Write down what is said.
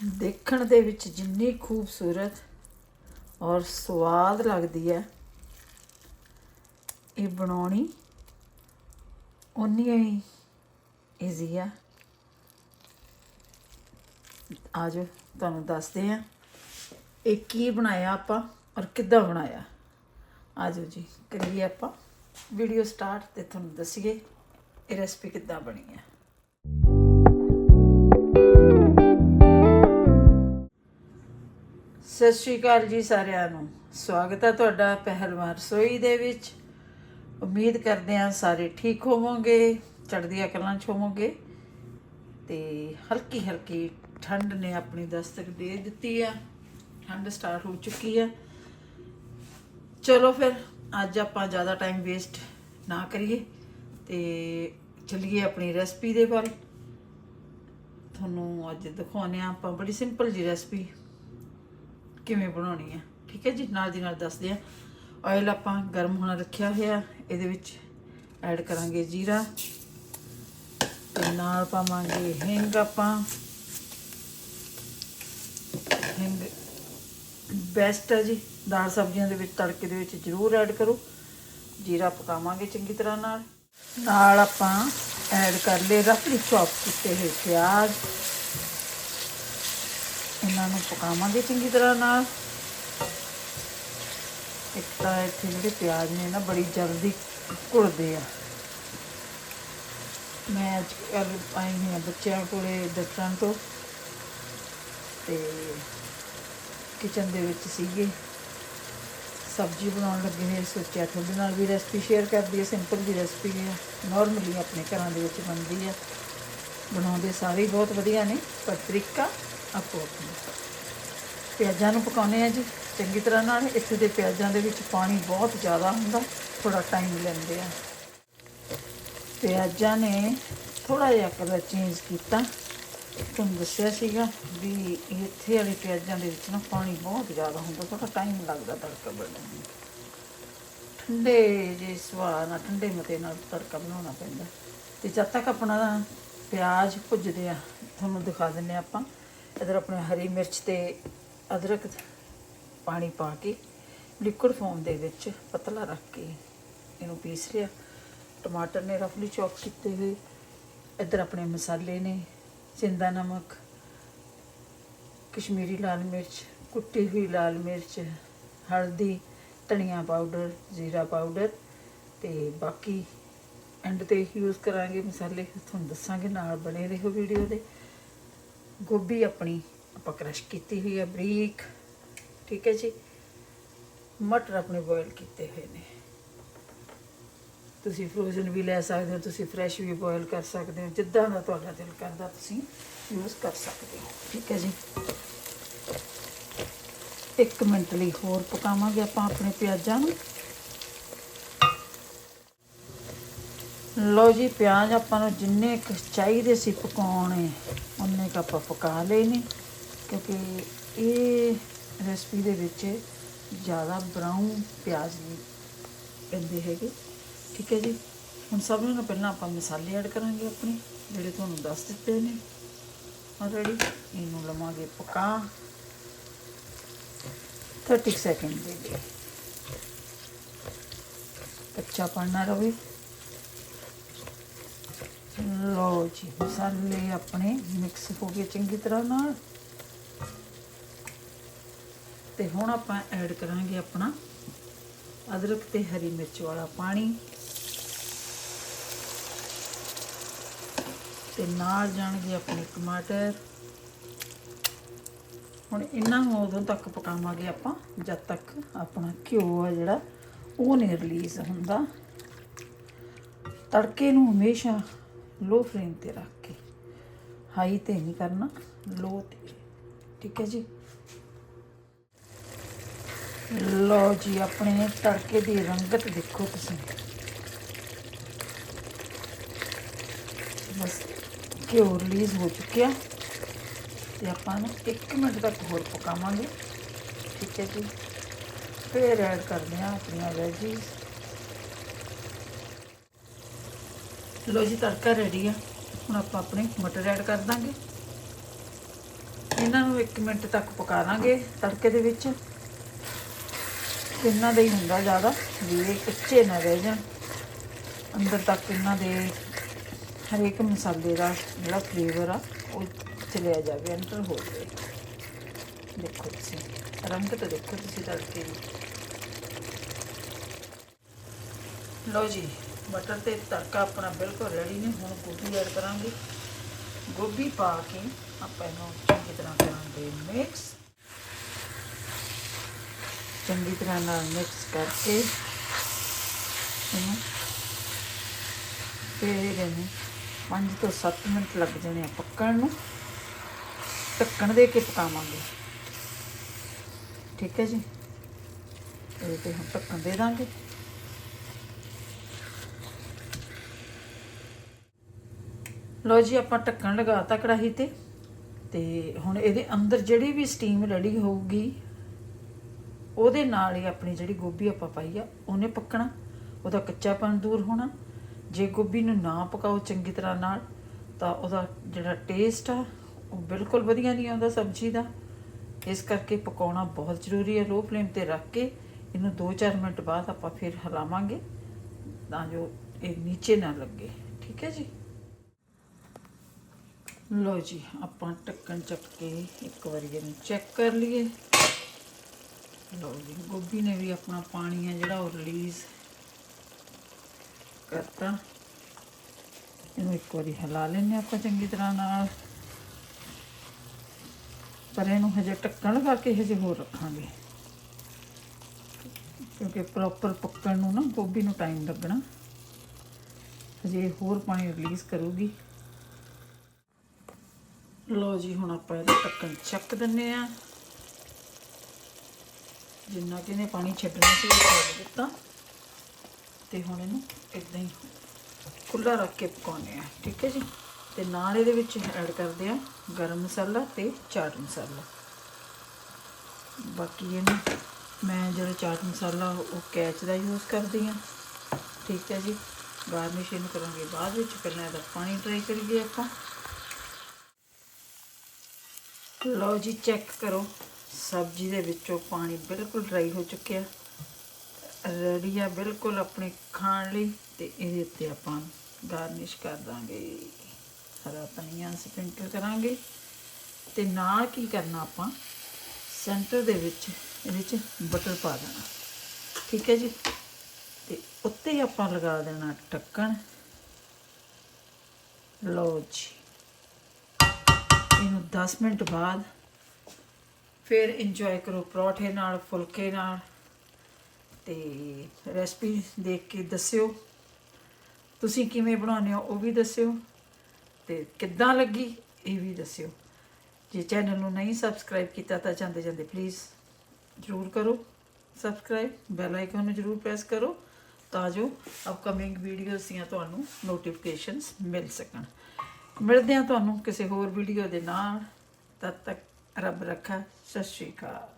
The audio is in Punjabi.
ਦੇਖਣ ਦੇ ਵਿੱਚ ਜਿੰਨੀ ਖੂਬਸੂਰਤ ਔਰ ਸਵਾਦ ਲੱਗਦੀ ਹੈ, ਇਹ ਬਣਾਉਣੀ ਉਨੀ ਹੀ ਈਜ਼ੀ ਆ। ਆਜੋ, ਤੁਹਾਨੂੰ ਦੱਸਦੇ ਆ ਇਹ ਕੀ ਬਣਾਇਆ ਆਪਾਂ ਔਰ ਕਿੱਦਾਂ ਬਣਾਇਆ। ਆਜੋ ਜੀ, ਕਰੀਏ ਆਪਾਂ ਵੀਡੀਓ ਸਟਾਰਟ ਤੇ ਤੁਹਾਨੂੰ ਦੱਸੀਏ ਇਹ ਰੈਸਪੀ ਕਿੱਦਾਂ ਬਣੀ ਹੈ। ਸਤਿ ਸ਼੍ਰੀ ਅਕਾਲ ਜੀ ਸਾਰਿਆਂ ਨੂੰ। ਸਵਾਗਤ ਹੈ ਤੁਹਾਡਾ ਪਹਿਲਵਾਨ ਰਸੋਈ ਦੇ ਵਿੱਚ। ਉਮੀਦ ਕਰਦੇ ਹਾਂ ਸਾਰੇ ਠੀਕ ਹੋਵੋਗੇ, ਚੜ੍ਹਦੀਆਂ ਕਲਾਂ ਚ ਹੋਵੋਗੇ। ਤੇ ਹਲਕੀ ਹਲਕੀ ਠੰਡ ਨੇ ਆਪਣੀ ਦਸਤਕ ਦੇ ਦਿੱਤੀ ਆ। ਠੰਡ ਸਟਾਰਟ ਹੋ ਚੁੱਕੀ ਆ। ਚਲੋ ਫਿਰ, ਅੱਜ ਆਪਾਂ ਜ਼ਿਆਦਾ ਟਾਈਮ ਵੇਸਟ ਨਾ ਕਰੀਏ ਤੇ ਚੱਲੀਏ ਆਪਣੀ ਰੈਸਪੀ ਦੇ ਵੱਲ। ਤੁਹਾਨੂੰ ਅੱਜ ਦਿਖਾਉਂਦੇ ਆ ਆਪਾਂ ਬੜੀ ਸਿੰਪਲ ਜੀ ਰੈਸਪੀ ਕਿਵੇਂ ਬਣਾਉਣੀ ਹੈ ਠੀਕ ਹੈ ਜੀ? ਨਾਲ ਦੀ ਨਾਲ ਦੱਸਦੇ ਆ। ਆਇਲ ਆਪਾਂ ਗਰਮ ਹੋਣਾ ਰੱਖਿਆ ਹੋਇਆ। ਇਹਦੇ ਵਿੱਚ ਐਡ ਕਰਾਂਗੇ ਜੀਰਾ। ਤੇ ਨਾਲ ਪਾਵਾਂਗੇ ਹਿੰਗ ਆਪਾਂ। ਹਿੰਗ ਬੈਸਟ ਹੈ ਜੀ। ਦਾਲ ਸਬਜ਼ੀਆਂ ਦੇ ਵਿੱਚ, ਤੜਕੇ ਦੇ ਵਿੱਚ ਜ਼ਰੂਰ ਐਡ ਕਰੋ। ਜੀਰਾ ਪਕਾਵਾਂਗੇ ਚੰਗੀ ਤਰ੍ਹਾਂ ਨਾਲ। ਨਾਲ ਆਪਾਂ ਐਡ ਕਰ ਲਏ ਰਫਲੀ ਚੌਪ ਕੀਤੇ ਹੋਏ ਪਿਆਜ਼। ਇਹਨਾਂ ਨੂੰ ਪਕਾਵਾਂਗੇ ਚੰਗੀ ਤਰ੍ਹਾਂ ਨਾਲ। ਇੱਕ ਤਾਂ ਇੱਥੇ ਜਿਹੜੇ ਪਿਆਜ਼ ਨੇ ਨਾ ਬੜੀ ਜਲਦੀ ਘੁਲਦੇ ਆ। ਮੈਂ ਅੱਜ ਕੱਲ੍ਹ ਆਈ ਹੋਈ ਹਾਂ ਬੱਚਿਆਂ ਕੋਲੇ ਦਫਤਰਾਂ ਤੋਂ। ਤੇ ਕਿਚਨ ਦੇ ਵਿੱਚ ਸੀਗੇ। ਸਬਜ਼ੀ ਬਣਾਉਣ ਲੱਗੇ ਨੇ, ਸੋਚਿਆ ਤੁਹਾਡੇ ਨਾਲ ਵੀ ਰੈਸਪੀ ਸ਼ੇਅਰ ਕਰਦੀ ਹੈ। ਸਿੰਪਲ ਦੀ ਰੈਸਪੀ ਹੈ। ਨਾਰਮਲੀ ਆਪਣੇ ਘਰਾਂ ਦੇ ਵਿੱਚ ਬਣਦੀ ਹੈ। ਬਣਾਉਂਦੇ ਸਾਰੇ ਬਹੁਤ ਵਧੀਆ ਨੇ, ਪਰ ਤਰੀਕਾ ਆਪੋ ਆਪਣਾ। ਪਿਆਜ਼ਾਂ ਨੂੰ ਪਕਾਉਣੇ ਆ ਜੀ। ਚੰਗੀ ਤਰ੍ਹਾਂ ਨਾਲ ਇੱਥੇ ਦੇ ਪਿਆਜ਼ਾਂ ਦੇ ਵਿੱਚ ਪਾਣੀ ਬਹੁਤ ਜ਼ਿਆਦਾ ਹੁੰਦਾ ਥੋੜਾ ਟਾਈਮ ਲੈਂਦੇ ਆ ਪਿਆਜ਼ਾਂ ਨੇ ਥੋੜਾ ਜਿਹਾ ਕਲਰ ਚੇਂਜ ਕੀਤਾ। ਤੁਹਾਨੂੰ ਦੱਸਿਆ ਸੀਗਾ ਵੀ ਇੱਥੇ ਵਾਲੇ ਪਿਆਜ਼ਾਂ ਦੇ ਵਿੱਚ ਨਾ ਪਾਣੀ ਬਹੁਤ ਜ਼ਿਆਦਾ ਹੁੰਦਾ ਥੋੜਾ ਟਾਈਮ ਲੱਗਦਾ ਤੜਕਾ ਬਣਨ ਨੂੰ। ਠੰਡੇ ਜੇ ਸਵਾਦ ਨਾਲ, ਠੰਡੇ ਮਤੇ ਨਾਲ ਤੜਕਾ ਬਣਾਉਣਾ ਪੈਂਦਾ। ਤੇ ਜਦ ਤੱਕ ਆਪਣਾ ਪਿਆਜ਼ ਭੁੱਜਦੇ ਆ, ਤੁਹਾਨੂੰ ਦਿਖਾ ਦਿੰਨੇ ਆ ਆਪਾਂ। ਇਧਰ ਆਪਣੇ ਹਰੀ ਮਿਰਚ ਤੇ ਅਦਰਕ ਪਾਣੀ ਪਾ ਕੇ ਲਿਕੁਇਡ ਫਾਰਮ ਦੇ ਵਿੱਚ ਪਤਲਾ ਰੱਖ ਕੇ ਇਹਨੂੰ ਪੀਸ ਲਿਆ। ਟਮਾਟਰ ਨੇ ਰਫਲੀ ਚੌਪ ਕੀਤੇ ਹੋਏ। ਇਧਰ ਆਪਣੇ ਮਸਾਲੇ ਨੇ ਸਿੰਦਾ ਨਮਕ, ਕਸ਼ਮੀਰੀ ਲਾਲ ਮਿਰਚ, ਕੁੱਟੀ ਹੋਈ ਲਾਲ ਮਿਰਚ, ਹਲਦੀ, ਧਨੀਆ ਪਾਊਡਰ ਜ਼ੀਰਾ ਪਾਊਡਰ ਤੇ ਬਾਕੀ ਐਂਡ ਤੇ ਯੂਜ਼ ਕਰਾਂਗੇ ਮਸਾਲੇ। ਤੁਹਾਨੂੰ ਦੱਸਾਂਗੇ ਨਾਲ ਬਣੇ ਰਹੋ ਵੀਡੀਓ ਦੇ। ਗੋਭੀ ਆਪਣੀ ਆਪਾਂ ਕ੍ਰਸ਼ ਕੀਤੀ ਹੋਈ ਹੈ, ਬਰੀਕ, ਠੀਕ ਹੈ ਜੀ। ਮਟਰ ਆਪਣੇ ਬੋਇਲ ਕੀਤੇ ਹੋਏ ਨੇ। ਤੁਸੀਂ ਫਰੋਜ਼ਨ ਵੀ ਲੈ ਸਕਦੇ ਹੋ, ਤੁਸੀਂ ਫਰੈਸ਼ ਵੀ ਬੋਇਲ ਕਰ ਸਕਦੇ ਹੋ, ਜਿੱਦਾਂ ਦਾ ਤੁਹਾਡਾ ਦਿਲ ਕਰਦਾ ਤੁਸੀਂ ਯੂਜ਼ ਕਰ ਸਕਦੇ ਹੋ, ਠੀਕ ਹੈ ਜੀ। ਇੱਕ ਮਿੰਟ ਲਈ ਹੋਰ ਪਕਾਵਾਂਗੇ ਆਪਾਂ ਆਪਣੇ ਪਿਆਜ਼ਾਂ ਨੂੰ। ਲਓ ਜੀ, ਪਿਆਜ਼ ਆਪਾਂ ਨੂੰ ਜਿੰਨੇ ਕੁ ਚਾਹੀਦੇ ਸੀ ਪਕਾਉਣੇ ਉਨੇ ਕੁ ਆਪਾਂ ਪਕਾ ਲਏ ਨੇ, ਕਿਉਂਕਿ ਇਹ ਰੈਸਪੀ ਦੇ ਵਿੱਚ ਜ਼ਿਆਦਾ ਬਰਾਊਨ ਪਿਆਜ਼ ਨਹੀਂ ਪੈਂਦੇ ਹੈਗੇ। ਠੀਕ ਹੈ ਜੀ? ਹੁਣ ਸਭ ਨੂੰ ਪਹਿਲਾਂ ਆਪਾਂ ਮਸਾਲੇ ਐਡ ਕਰਾਂਗੇ ਆਪਣੇ, ਜਿਹੜੇ ਤੁਹਾਨੂੰ ਦੱਸ ਦਿੱਤੇ ਨੇ। ਆਲਰੇਡੀ ਇਹਨੂੰ ਲਵਾਂਗੇ ਪਕਾ। 30 ਸੈਕਿੰਡ ਦੇ ਲਈ ਕੱਚਾ ਪੜਨਾ ਰਵੇ। ਲਓ ਜੀ ਮਸਾਲੇ ਆਪਣੇ ਮਿਕਸ ਹੋ ਗਏ ਚੰਗੀ ਤਰ੍ਹਾਂ ਨਾਲ। ਤੇ ਹੁਣ ਆਪਾਂ ਐਡ ਕਰਾਂਗੇ ਆਪਣਾ ਅਦਰਕ ਤੇ ਹਰੀ ਮਿਰਚ ਵਾਲਾ ਪਾਣੀ। ਤੇ ਨਾਲ ਜਾਣਗੇ ਆਪਣੇ ਟਮਾਟਰ। ਹੁਣ ਇਹਨਾਂ ਨੂੰ ਉਦੋਂ ਤੱਕ ਪਕਾਵਾਂਗੇ ਆਪਾਂ, ਜਦ ਤੱਕ ਆਪਣਾ ਘਿਓ ਆ ਜਿਹੜਾ, ਉਹ ਨਹੀਂ ਰਿਲੀਜ਼ ਹੁੰਦਾ। ਤੜਕੇ ਨੂੰ ਹਮੇਸ਼ਾ ਲੋ ਫਲੇਮ ਤੇ ਰੱਖ ਕੇ। ਹਾਈ ਤੇ ਨਹੀਂ ਕਰਨਾ, ਲੋ ਤੇ। ਠੀਕ ਹੈ ਜੀ? ਲੋ ਜੀ, ਆਪਣੇ ਤੜਕੇ ਦੀ ਰੰਗਤ ਦੇਖੋ ਤੁਸੀਂ। ਬਸ ਘਿਓ ਰਿਲੀਜ਼ ਹੋ ਚੁੱਕਿਆ। ਤੇ ਆਪਾਂ ਨੂੰ 1 ਮਿੰਟ ਤੱਕ ਹੋਰ ਪਕਾਵਾਂਗੇ। ਠੀਕ ਹੈ ਜੀ? ਫਿਰ ਐਡ ਕਰਦੇ ਹਾਂ ਆਪਣੀਆਂ ਵੈਜੀਜ਼ ਲੋ ਜੀ, ਤੜਕਾ ਰੈਡੀ ਆ। ਹੁਣ ਆਪਾਂ ਆਪਣੇ ਮਟਰ ਐਡ ਕਰ ਦਾਂਗੇ। ਇਹਨਾਂ ਨੂੰ 1 ਮਿੰਟ ਤੱਕ ਪਕਾ ਦਾਂਗੇ ਤੜਕੇ ਦੇ ਵਿੱਚ। ਇਹਨਾਂ ਦਾ ਹੀ ਹੁੰਦਾ ਜ਼ਿਆਦਾ, ਵੀ ਇਹ ਕੱਚੇ ਨਾ ਰਹਿ ਜਾਣ। ਅੰਦਰ ਤੱਕ ਇਹਨਾਂ ਦੇ ਹਰੇਕ ਮਸਾਲੇ ਦਾ ਜਿਹੜਾ ਫਲੇਵਰ ਆ, ਉਹ ਚਲਿਆ ਜਾਵੇ ਅੰਦਰ ਹੋ ਜਾਵੇ। ਦੇਖੋ ਤੁਸੀਂ, ਰੰਗ ਤਾਂ ਦੇਖੋ ਤੁਸੀਂ ਤੜਕੇ ਦੀ। ਲਓ ਜੀ ਮਟਰ ਤੇ ਤੜਕਾ ਆਪਣਾ ਬਿਲਕੁਲ ਰੈਡੀ ਨੇ, ਹੁਣ ਗੋਭੀ ਐਡ ਕਰਾਂਗੇ। ਗੋਭੀ ਪਾ ਕੇ ਆਪਾਂ ਇਹਨੂੰ ਚੰਗੀ ਤਰ੍ਹਾਂ ਕਰਾਂਗੇ ਮਿਕਸ ਚੰਗੀ ਤਰ੍ਹਾਂ ਨਾਲ ਮਿਕਸ ਕਰਕੇ ਇਹਨੂੰ ਫਿਰ ਇਹਨੂੰ 5 ਤੋਂ 7 ਮਿੰਟ ਲੱਗ ਜਾਣੇ ਆ ਪੱਕਣ ਨੂੰ। ਢੱਕਣ ਦੇ ਕੇ ਪਕਾਵਾਂਗੇ। ਠੀਕ ਹੈ ਜੀ? ਇਹਦੇ ਤੇ ਹੁਣ ਢੱਕਣ ਦੇ ਦਾਂਗੇ। ਲਓ ਜੀ, ਆਪਾਂ ਢੱਕਣ ਲਗਾਤਾ ਕੜਾਹੀ ਤੇ। ਤੇ ਹੁਣ ਇਹਦੇ ਅੰਦਰ ਜਿਹੜੀ ਵੀ ਸਟੀਮ ਰੈਡੀ ਹੋਊਗੀ, ਉਹਦੇ ਨਾਲ ਹੀ ਆਪਣੀ ਜਿਹੜੀ ਗੋਭੀ ਆਪਾਂ ਪਾਈ ਆ, ਉਹਨੇ ਪੱਕਣਾ। ਉਹਦਾ ਕੱਚਾਪਨ ਦੂਰ ਹੋਣਾ। ਜੇ ਗੋਭੀ ਨੂੰ ਨਾ ਪਕਾਓ ਚੰਗੀ ਤਰ੍ਹਾਂ ਨਾਲ, ਤਾਂ ਉਹਦਾ ਜਿਹੜਾ ਟੇਸਟ ਆ, ਉਹ ਬਿਲਕੁਲ ਵਧੀਆ ਨਹੀਂ ਆਉਂਦਾ ਸਬਜ਼ੀ ਦਾ। ਇਸ ਕਰਕੇ ਪਕਾਉਣਾ ਬਹੁਤ ਜ਼ਰੂਰੀ ਹੈ ਲੋ ਫਲੇਮ ਤੇ ਰੱਖ ਕੇ। ਇਹਨੂੰ 2-4 ਮਿੰਟ ਬਾਅਦ ਆਪਾਂ ਫਿਰ ਹਿਲਾਵਾਂਗੇ, ਤਾਂ ਜੋ ਇਹ ਨੀਚੇ ਨਾ ਲੱਗੇ। ਠੀਕ ਹੈ ਜੀ? ਲੋ ਜੀ, ਆਪਾਂ ਢੱਕਣ ਚੱਕ ਕੇ ਇੱਕ ਵਾਰੀ ਇਹਨੂੰ ਚੈੱਕ ਕਰ ਲਈਏ। ਲੋ ਜੀ, ਗੋਭੀ ਨੇ ਵੀ ਆਪਣਾ ਪਾਣੀ ਹੈ ਜਿਹੜਾ ਉਹ ਰਿਲੀਜ਼ ਕਰਤਾ। ਇਹਨੂੰ ਇੱਕ ਵਾਰੀ ਹਿਲਾ ਲੈਂਦੇ ਹਾਂ ਆਪਾਂ ਚੰਗੀ ਤਰ੍ਹਾਂ ਨਾਲ। ਪਰ ਇਹਨੂੰ ਹਜੇ ਢੱਕਣ ਕਰਕੇ ਹਜੇ ਹੋਰ ਰੱਖਾਂਗੇ। ਕਿਉਂਕਿ ਪ੍ਰੋਪਰ ਪੱਕਣ ਨੂੰ ਨਾ ਗੋਭੀ ਨੂੰ ਟਾਈਮ ਲੱਗਣਾ। ਹਜੇ ਹੋਰ ਪਾਣੀ ਰਿਲੀਜ਼ ਕਰੂਗੀ। ਲੋ ਜੀ, ਹੁਣ ਆਪਾਂ ਇਹਦਾ ਢੱਕਣ ਚੱਕ ਦਿੰਨੇ ਆ। ਜਿੰਨਾ ਕਿ ਇਹਨੇ ਪਾਣੀ ਛੱਡਣਾ ਸੀ, ਉਹ ਛੱਡ ਦਿੱਤਾ। ਤੇ ਹੁਣ ਇਹਨੂੰ ਇਦਾਂ ਹੀ ਖੁੱਲਾ ਰੱਖ ਕੇ ਪਕਾਉਣੇ ਆ, ਠੀਕ ਹੈ ਜੀ? ਤੇ ਨਾਲ ਇਹਦੇ ਵਿੱਚ ਐਡ ਕਰਦੇ ਆ ਗਰਮ ਮਸਾਲਾ ਤੇ ਚਾਟ ਮਸਾਲਾ। ਬਾਕੀ ਇਹਨੂੰ ਮੈਂ ਜਿਹੜਾ ਚਾਟ ਮਸਾਲਾ, ਉਹ ਕੈਚ ਦਾ ਯੂਜ਼ ਕਰਦੀ ਆ ਠੀਕ ਹੈ ਜੀ? ਗਾਰਨਿਸ਼ ਇਹਨੂੰ ਕਰਾਂਗੇ ਬਾਅਦ ਵਿੱਚ, ਪਹਿਲਾਂ ਇਹਦਾ ਪਾਣੀ ਟਰਾਈ ਕਰੀਏ ਆਪਾਂ। ਲਓ ਜੀ ਚੈੱਕ ਕਰੋ। ਸਬਜ਼ੀ ਦੇ ਵਿੱਚੋਂ ਪਾਣੀ ਬਿਲਕੁਲ ਡਰਾਈ ਹੋ ਚੁੱਕਿਆ। ਰੈਡੀ ਆ ਬਿਲਕੁਲ ਆਪਣੇ ਖਾਣ ਲਈ ਤੇ ਇਹਦੇ ਉੱਤੇ ਆਪਾਂ ਗਾਰਨਿਸ਼ ਕਰ ਦਾਂਗੇ। ਹਰਾ ਧਨੀਆ ਸਪ੍ਰਿੰਕਲ ਕਰਾਂਗੇ। ਤੇ ਨਾਲ ਕੀ ਕਰਨਾ ਆਪਾਂ? ਸੈਂਟਰ ਦੇ ਵਿੱਚ, ਇਹਦੇ 'ਚ ਬਟਰ ਪਾ ਦੇਣਾ। ਠੀਕ ਹੈ ਜੀ? ਤੇ ਉੱਤੇ ਆਪਾਂ ਲਗਾ ਦੇਣਾ ਢੱਕਣ। ਲਓ ਜੀ। 10 ਮਿੰਟ ਬਾਅਦ ਫਿਰ ਇੰਜੋਏ ਕਰੋ ਪਰੌਠੇ ਨਾਲ, ਫੁਲਕੇ ਨਾਲ ਤੇ ਰੈਸਪੀ ਦੇਖ ਕੇ ਦੱਸਿਓ। ਤੁਸੀਂ ਕਿਵੇਂ ਬਣਾਉਂਦੇ ਹੋ ਉਹ ਵੀ ਦੱਸਿਓ ਤੇ ਕਿੱਦਾਂ ਲੱਗੀ ਇਹ ਵੀ ਦੱਸਿਓ। ਜੇ ਚੈਨਲ ਨੂੰ ਨਹੀਂ ਸਬਸਕ੍ਰਾਈਬ ਕੀਤਾ ਤਾਂ ਜਾਂਦੇ ਜਾਂਦੇ ਪਲੀਜ਼ ਜ਼ਰੂਰ ਕਰੋ। ਸਬਸਕ੍ਰਾਈਬ ਬੈਲ ਆਈਕਨ ਨੂੰ ਜ਼ਰੂਰ ਪ੍ਰੈਸ ਕਰੋ ਤਾਂ ਜੋ ਅਪਕਮਿੰਗ ਵੀਡੀਓਜ਼ ਦੀਆਂ ਤੁਹਾਨੂੰ ਨੋਟੀਫਿਕੇਸ਼ਨਸ ਮਿਲ ਸਕਣ। ਮਿਲਦੇ ਹਾਂ ਤੁਹਾਨੂੰ ਕਿਸੇ ਹੋਰ ਵੀਡੀਓ ਦੇ ਨਾਲ। ਤਦ ਤੱਕ ਰੱਬ ਰੱਖਾ, ਸਤਿ ਸ਼੍ਰੀ ਅਕਾਲ।